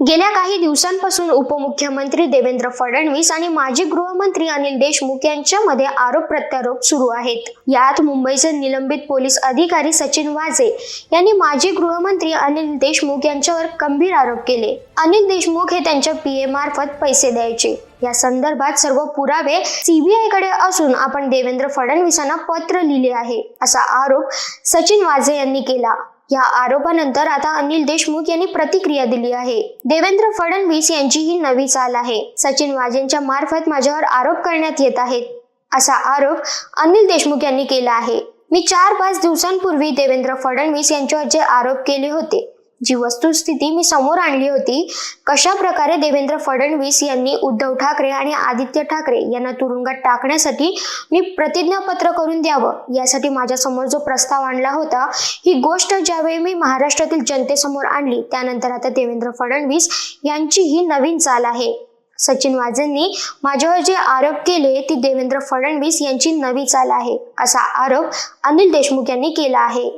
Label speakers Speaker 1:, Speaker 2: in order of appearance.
Speaker 1: गेल्या काही दिवसांपासून उपमुख्यमंत्री देवेंद्र फडणवीस आणि माजी गृहमंत्री अनिल देशमुख यांच्यामध्ये आरोप प्रत्यारोप सुरू आहेत. यात मुंबईचे निलंबित पोलीस अधिकारी सचिन वाझे यांनी माजी गृहमंत्री अनिल देशमुख यांच्यावर गंभीर आरोप केले. अनिल देशमुख हे त्यांच्या पीए मार्फत पैसे द्यायचे. या संदर्भात सर्व पुरावे सीबीआयकडे असून आपण देवेंद्र फडणवीसांना पत्र लिहिले आहे असा आरोप सचिन वाझे यांनी केला. या आरोपानंतर आता अनिल देशमुख यांनी प्रतिक्रिया दिली आहे. देवेंद्र फडणवीस यांची ही नवी चाल आहे. सचिन वाजेंच्या मार्फत माझ्यावर आरोप करण्यात येत आहेत असा आरोप अनिल देशमुख यांनी केला आहे. मी चार पाच दिवसांपूर्वी देवेंद्र फडणवीस यांच्यावर जे आरोप केले होते जी वस्तुस्थिती मी समोर आणली होती कशा प्रकारे देवेंद्र फडणवीस यांनी उद्धव ठाकरे आणि आदित्य ठाकरे यांना तुरुंगात टाकण्यासाठी मी प्रतिज्ञापत्र करून द्यावं यासाठी माझ्यासमोर जो प्रस्ताव आणला होता ही गोष्ट ज्यावेळी मी महाराष्ट्रातील जनतेसमोर आणली त्यानंतर आता देवेंद्र फडणवीस यांची ही नवीन चाल आहे. सचिन वाजेंनी माझ्यावर जे आरोप केले ती देवेंद्र फडणवीस यांची नवी चाल आहे असा आरोप अनिल देशमुख यांनी केला आहे.